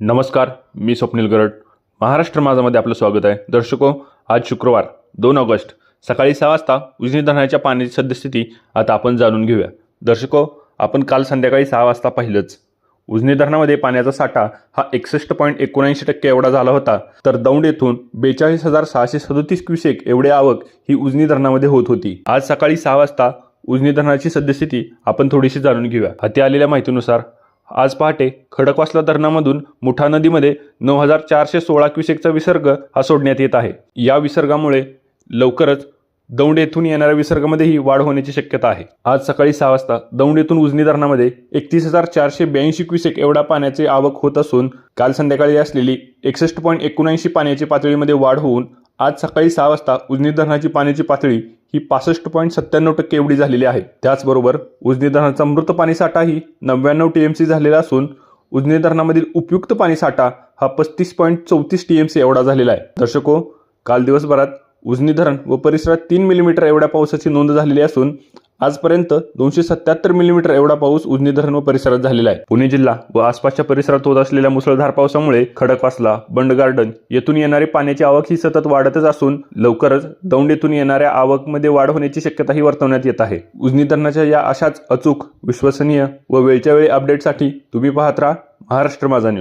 नमस्कार मी स्वप्नील गरड. महाराष्ट्र माझामध्ये आपलं स्वागत आहे. दर्शको आज शुक्रवार दोन ऑगस्ट सकाळी सहा वाजता उजनी धरणाच्या पाण्याची सद्यस्थिती आता आपण जाणून घेऊया. दर्शको आपण काल संध्याकाळी सहा वाजता पाहिलंच. उजनी धरणामध्ये पाण्याचा साठा हा एकसष्ट पॉईंट एकोणऐंशी टक्के एवढा झाला होता. तर दौंड येथून बेचाळीस हजार सहाशे सदोतीस क्युसेक एवढे आवक ही उजनी धरणामध्ये होत होती. आज सकाळी सहा वाजता उजनी धरणाची सद्यस्थिती आपण थोडीशी जाणून घेऊया. हाती आलेल्या माहितीनुसार आज पहाटे खडकवासला धरणामधून मुठा नदीमध्ये नऊ हजार चारशे सोळा क्युसेकचा विसर्ग हा सोडण्यात येत आहे. या विसर्गामुळे लवकरच दौंड येथून येणाऱ्या विसर्गामध्येही वाढ होण्याची शक्यता आहे. आज सकाळी सहा वाजता दौंड येथून उजनी धरणामध्ये एकतीस हजार चारशे ब्याऐंशी क्युसेक एवढा पाण्याची आवक होत असून काल संध्याकाळी असलेली एकसष्ट पॉईंट एकोणऐंशी पाण्याची पातळीमध्ये वाढ होऊन आज सकाळी सहा वाजता उजनी धरणाची पाण्याची पातळी ही पासष्ट पॉईंट सत्त्याण्णव टक्के एवढी झालेली आहे. त्याचबरोबर उजनी धरणाचा मृत पाणी साठाही नव्याण्णव टी एम सी झालेला असून उजनी धरणामधील उपयुक्त पाणी साठा हा पस्तीस पॉईंट चौतीस टी एम सी एवढा झालेला आहे. दर्शको काल दिवसभरात उजनी धरण व परिसरात तीन मिलीमीटर एवढ्या पावसाची नोंद झालेली असून आजपर्यंत दोनशे सत्याहत्तर मिलीमीटर एवढा पाऊस उजनी धरण व परिसरात झालेला आहे. पुणे जिल्हा व आसपासच्या परिसरात होत असलेल्या मुसळधार पावसामुळे खडकवासला बंड गार्डन येथून येणारी पाण्याची आवक ही सतत वाढतच असून लवकरच दौंड येथून येणाऱ्या आवकमध्ये वाढ होण्याची शक्यताही वर्तवण्यात येत आहे. उजनी धरणाच्या या अशाच अचूक विश्वसनीय व वेळच्या वेळी अपडेटसाठी तुम्ही पाहत राहा महाराष्ट्र माझा न्यूज.